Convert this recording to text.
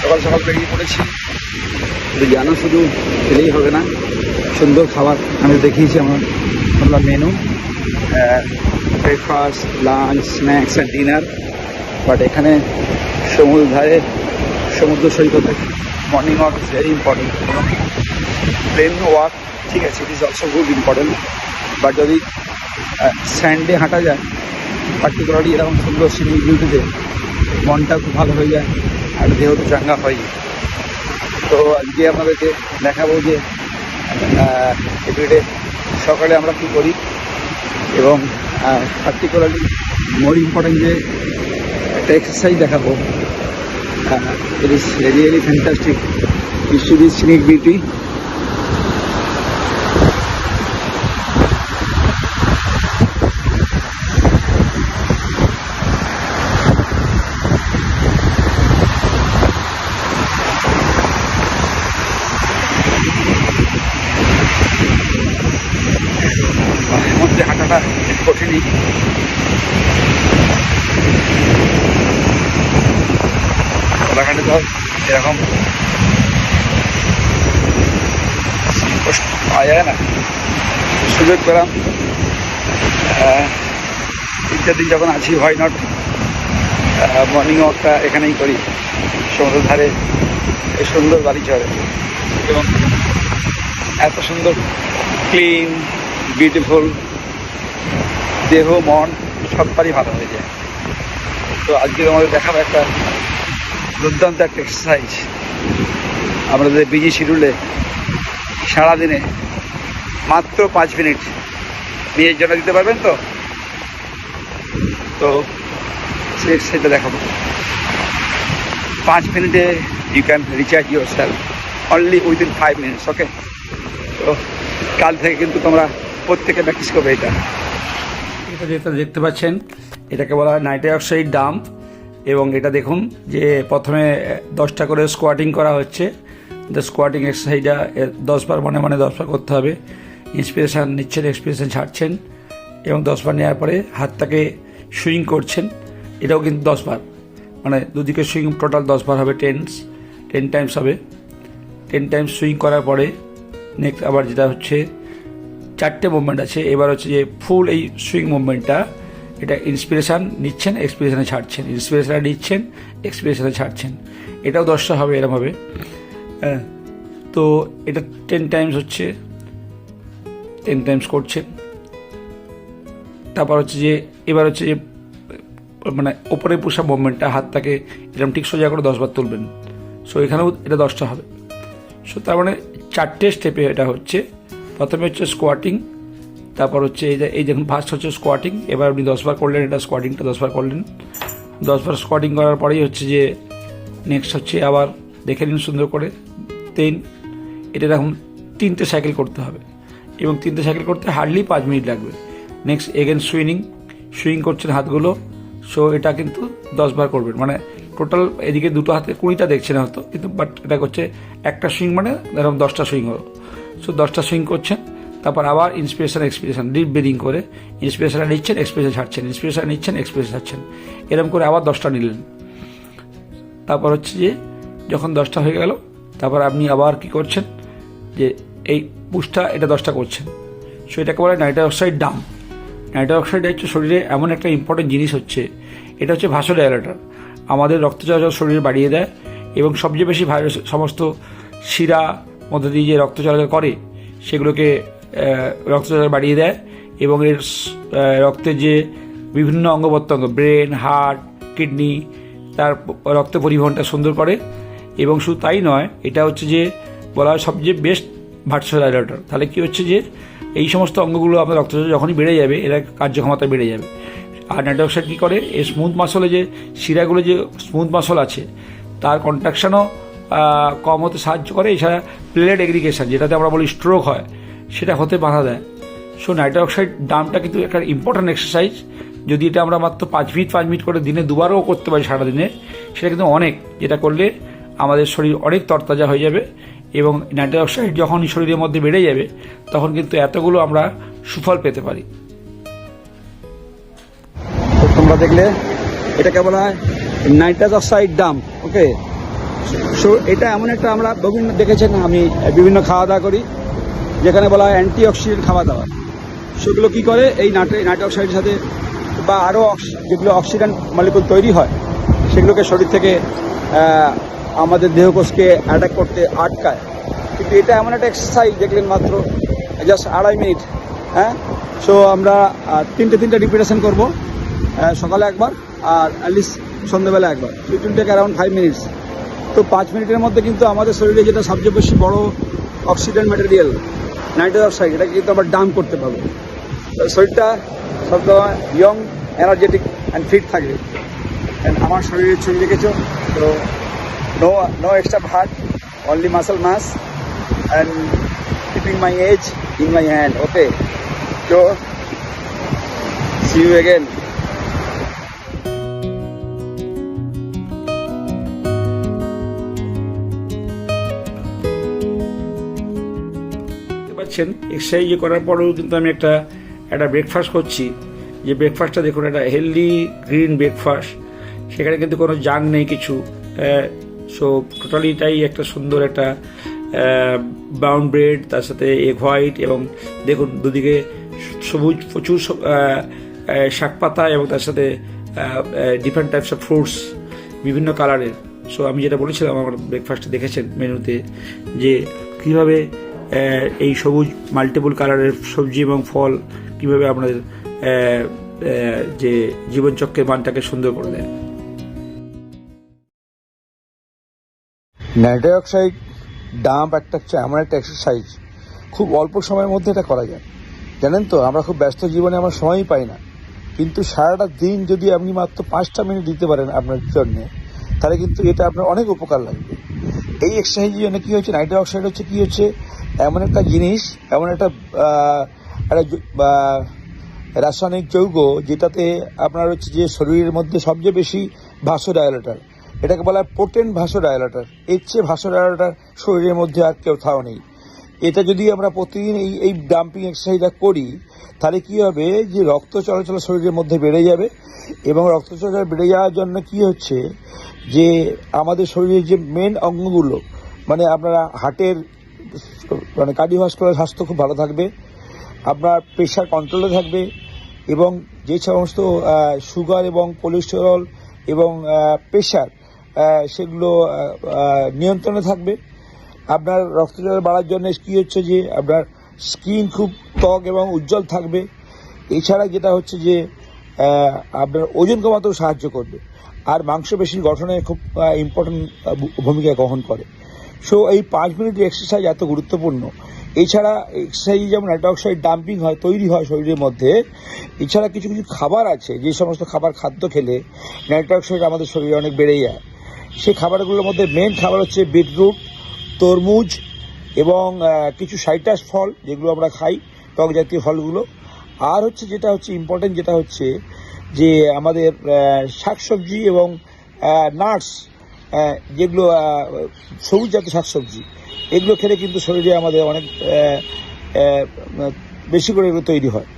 সকাল সকাল বেরিয়ে পড়েছি। কিন্তু জানো, শুধু এলেই হবে না, সুন্দর খাবার আমি দেখিয়েছি আমার আমরা menu breakfast lunch snacks and dinner but এখানে সমুদ্র ধারে, সমুদ্র সৈকতে morning walk is very important plain walk ঠিক আছে it is also good important but যদি স্যান্ডে হাঁটা যায় পার্টিকুলারলি এরকম সুন্দর সিনিক বিউটিতে মনটা খুব ভালো হয়ে যায় আর দেহ তো চাঙ্গা হয়। তো আজকে আপনাদেরকে দেখাবো যে এভরিডে সকালে আমরা কী করি এবং পার্টিকুলারলি মোর ইম্পর্টেন্ট যে একটা এক্সারসাইজ দেখাবো it is really fantastic is to this scenic beauty এর মধ্যে কঠিনই কোলাঘাটে তো এরকম কষ্ট পাওয়া যায় না। সুযোগ পেলাম। দিন যখন আছি হয় নট মর্নিং ওয়াকটা এখানেই করি। সমুদ্রের ধারে সুন্দর বাড়ি চড়ে এবং এত সুন্দর ক্লিন বিউটিফুল দেহ, মন, সববারই ভালো হয়ে যায়। তো আজকে আমাদের দেখাবো একটা দুর্দান্ত একটা এক্সারসাইজ আমাদের বিজি শিডিউলে সারাদিনে মাত্র পাঁচ মিনিট নিজের জন্য দিতে পারবেন তো? তো সেই এক্সারসাইজটা দেখাবো। পাঁচ মিনিটে you can recharge yourself only within five minutes okay তো কাল থেকে কিন্তু তোমরা প্রত্যেকে প্র্যাকটিস করবে এটা। এটা যেটা দেখতে পাচ্ছেন, এটাকে বলা হয় নাইট্রাই অক্সাইড ডাম্প। এবং এটা দেখুন যে প্রথমে দশটা করে স্কোয়াটিং করা হচ্ছে। স্কোয়াটিং এক্সারসাইজটা দশবার মনে মনে দশবার করতে হবে। ইন্সপিরেশান নিচ্ছেন এক্সপিরেশান ছাড়ছেন। এবং দশবার নেওয়ার পরে হাতটাকে সুইং করছেন। এটাও কিন্তু দশবার মানে দুদিকে সুইং টোটাল দশবার হবে টেন্স টেন টাইমস হবে। টেন টাইমস সুইং করার পরে নেক্সট আবার যেটা হচ্ছে চারটে মুভমেন্ট আছে। এবার হচ্ছে যে ফুল এই সুইং মুভমেন্টটা এটা ইন্সপিরেশান নিচ্ছেন এক্সপিরেশনে ছাড়ছেন। ইন্সপিরেশনে নিচ্ছেন এক্সপিরেশনে ছাড়ছেন। এটাও দশটা হবে এরমভাবে। হ্যাঁ তো এটা টেন টাইমস হচ্ছে টেন টাইমস করছেন। তারপর হচ্ছে যে, এবার হচ্ছে যে মানে ওপরে পোষা মুভমেন্টটা হাতটাকে এরকম ঠিক সোজা করে দশবার তুলবেন। সো এখানেও এটা দশটা হবে। সো তার মানে চারটে স্টেপে এটা হচ্ছে। প্রথমে হচ্ছে স্কোয়াটিং তারপর হচ্ছে এই যে, এই দেখুন ফার্স্ট হচ্ছে স্কোয়াটিং এবার আপনি দশবার করলেন, এটা স্কোয়াটিংটা দশবার করলেন। দশবার স্কোয়াটিং করার পরেই হচ্ছে যে নেক্সট হচ্ছে আবার দেখে নিন সুন্দর করে তিন এটা দেখুন, তিনটে সাইকেল করতে হবে। এবং তিনটে সাইকেল করতে হার্ডলি পাঁচ মিনিট লাগবে। নেক্সট এগেন সুইনিং সুইং করছেন হাতগুলো সো এটা কিন্তু দশবার করবেন। মানে টোটাল এদিকে দুটো হাতে কুড়িটা দেখছেন হয়তো, কিন্তু বাট এটা হচ্ছে একটা সুইং মানে এরকম দশটা সুইং হলো। সো দশটা সুইং করছেন, তারপর আবার ইন্সপিরেশন এক্সপিরেশন ডিপ ব্রিদিং করে ইন্সপিরেশন নিচ্ছেন এক্সপিরেশন ছাড়ছেন ইন্সপিরেশন নিচ্ছেন এক্সপিরেশন ছাড়ছেন। এরকম করে আবার দশটা নিলেন। তারপর হচ্ছে যে, যখন দশটা হয়ে গেল, তারপর আপনি আবার কি করছেন, যে এই পুষটা এটা দশটা করছেন। সো এটাকে বলে নাইট্রাই অক্সাইড ডাম নাইট্রাই অক্সাইড হচ্ছে শরীরে এমন একটা ইম্পর্টেন্ট জিনিস হচ্ছে, এটা হচ্ছে ভাসোডাইলেটার আমাদের রক্ত চলাচল শরীরে বাড়িয়ে দেয় এবং সবচেয়ে বেশি ভাইরাস, সমস্ত শিরা মধ্যে দিয়ে যে রক্ত চলাচল করে, সেগুলোকে রক্ত চলাচল বাড়িয়ে দেয় এবং এর রক্তের যে বিভিন্ন অঙ্গ প্রত্যঙ্গ, ব্রেন, হার্ট, কিডনি, তার রক্ত পরিবহনটা সুন্দর করে এবং শুধু তাই নয়, এটা হচ্ছে যে বলা হয় সবচেয়ে বেস্ট ভার্চুয়াল ভার্সোডাইলেটর তাহলে কি হচ্ছে যে এই সমস্ত অঙ্গগুলো আপনার রক্ত যখনই বেড়ে যাবে, এরা কার্যক্ষমতা বেড়ে যাবে। আর নাইট্রোক্সাইড কী করে? এই স্মুথ মাসলে যে শিরাগুলো যে স্মুথ মাসল আছে, তার কন্ট্রাকশনও কম হতে সাহায্য করে এছাড়া প্লেট এগ্রিগেশন যেটাতে আমরা বলি স্ট্রোক হয়, সেটা হতে বাধা দেয়। সো নাইট্রো অক্সাইড দামটা কিন্তু একটা ইম্পর্ট্যান্ট এক্সারসাইজ যদি এটা আমরা মাত্র পাঁচ মিনিট পাঁচ মিনিট করে দিনে দুবারও করতে পারি সারাদিনে, সেটা কিন্তু অনেক, যেটা করলে আমাদের শরীর অনেক তরতাজা হয়ে যাবে এবং নাইট্রো অক্সাইড যখন শরীরের মধ্যে বেড়ে যাবে, তখন কিন্তু এতগুলো আমরা সুফল পেতে পারি। তোমরা দেখলে এটাকে বলা হয়? Nitrous oxide Dam okay so এটা এমন একটা আমরা বিভিন্ন দেখেছেন, আমি বিভিন্ন খাওয়া দাওয়া করি, যেখানে বলা হয় অ্যান্টি অক্সিডেন্ট খাওয়া দাওয়া সেগুলো কি করে? এই নাটে নাইট্রিক অক্সাইডের সাথে বা আরও যেগুলো অক্সিডেন্ট মলিকুল তৈরি হয়, সেগুলোকে শরীর থেকে আমাদের দেহকোষকে অ্যাটাক করতে আটকায়। কিন্তু এটা এমন একটা এক্সারসাইজ দেখলেন মাত্র জাস্ট আড়াই মিনিট হ্যাঁ? সো আমরা তিনটে তিনটে রিপিটেশন করব সকালে একবার আর অ্যাটলিস্ট সন্ধ্যেবেলা একবার। Will take around five minutes তো পাঁচ মিনিটের মধ্যে কিন্তু আমাদের শরীরে যেটা সবচেয়ে বেশি বড় অক্সিডেন্ট ম্যাটেরিয়াল নাইট্রোজেন অক্সাইড এটাকে কিন্তু আবার ডাম করতে পারব। শরীরটা সবসময় ইয়ং এনার্জেটিক অ্যান্ড ফিট থাকবে আমার শরীরের ছবি রেখেছো তো no no extra fat only muscle mass and keeping my age in my hand okay তো সি ইউ এগেন দেখতে পাচ্ছেন এক্সারসাইজ করার পরেও কিন্তু আমি একটা একটা ব্রেকফাস্ট করছি। যে ব্রেকফাস্টটা দেখুন, একটা হেলদি গ্রিন ব্রেকফাস্ট সেখানে কিন্তু কোনো জাং নেই কিছু। সো টোটালিটাই একটা সুন্দর একটা ব্রাউন ব্রেড তার সাথে এগ হোয়াইট এবং দেখুন দুদিকে সবুজ প্রচুর শাক পাতা এবং তার সাথে ডিফারেন্ট টাইপস অফ ফ্রুটস বিভিন্ন কালারের সো আমি যেটা বলেছিলাম, আমার ব্রেকফাস্টে দেখেছেন মেনুতে যে কীভাবে এই সবুজ মাল্টিপল কালারের সবজি এবং ফল কীভাবে আপনাদের যে জীবনচক্রের মানটাকে সুন্দর করে দেয়। নাইট্রিক অক্সাইড ডাম্প একটা হচ্ছে এমন একটা এক্সারসাইজ খুব অল্প সময়ের মধ্যে এটা করা যায়। জানেন তো, আমরা খুব ব্যস্ত জীবনে আমরা সময়ই পাই না। কিন্তু সারাটা দিন যদি আপনি মাত্র পাঁচটা মিনিট দিতে পারেন আপনার জন্যে, তাহলে কিন্তু এটা আপনার অনেক উপকার লাগবে। এই এক্সারসাইজের জন্য কী হচ্ছে নাইট্রিক অক্সাইড হচ্ছে কী হচ্ছে? এমন একটা জিনিস, এমন একটা একটা রাসায়নিক যৌগ যেটাতে আপনার হচ্ছে যে শরীরের মধ্যে সবচেয়ে বেশি ভাসোডায়ালেটার এটাকে বলা হয় পোটেন্ট ভাসোডায়ালেটার এর চেয়ে ভাসোডায়ালেটার শরীরের মধ্যে আর কেউ কোথাও নেই। এটা যদি আমরা প্রতিদিন এই এই ডাম্পিং এক্সারসাইজটা করি, তাহলে কি হবে যে রক্ত চলাচল শরীরের মধ্যে বেড়ে যাবে এবং রক্ত চলাচল বেড়ে যাওয়ার জন্য কি হচ্ছে যে আমাদের শরীরের যে মেন অঙ্গগুলো মানে আপনারা হার্টের মানে কার্ডিওভাস্কুলার স্বাস্থ্য খুব ভালো থাকবে, আপনার প্রেশার কন্ট্রোলে থাকবে এবং যে সমস্ত সুগার এবং কোলেস্টেরল এবং প্রেশার সেগুলো নিয়ন্ত্রণে থাকবে। আপনার রক্তচাপ বাড়ার জন্য কী হচ্ছে যে, আপনার স্কিন খুব ত্বক এবং উজ্জ্বল থাকবে। এছাড়া যেটা হচ্ছে যে আপনার ওজন কমাতেও সাহায্য করবে। আর মাংসপেশির গঠনে খুব ইম্পর্টেন্ট ভূমিকা গ্রহণ করে। সো এই পাঁচ মিনিটের এক্সারসাইজ এত গুরুত্বপূর্ণ। এছাড়া এক্সারসাইজ যেমন অক্সাইড ডাম্পিং হয়, তৈরি হয় শরীরের মধ্যে, এছাড়া কিছু কিছু খাবার আছে, যে সমস্ত খাবার খাদ্য খেলে অক্সাইড আমাদের শরীরে অনেক বেড়ে যায়। সেই খাবারগুলোর মধ্যে মেন খাবার হচ্ছে বিটরুট তরমুজ এবং কিছু সাইটাস ফল যেগুলো আমরা খাই, টক জাতীয় ফলগুলো। আর হচ্ছে যেটা হচ্ছে ইম্পর্টেন্ট যেটা হচ্ছে যে আমাদের শাকসবজি এবং নাটস যেগুলো সবুজ জাতীয় শাকসবজি, এগুলো খেলে কিন্তু শরীরে আমাদের অনেক বেশি করে এগুলো তৈরি হয়।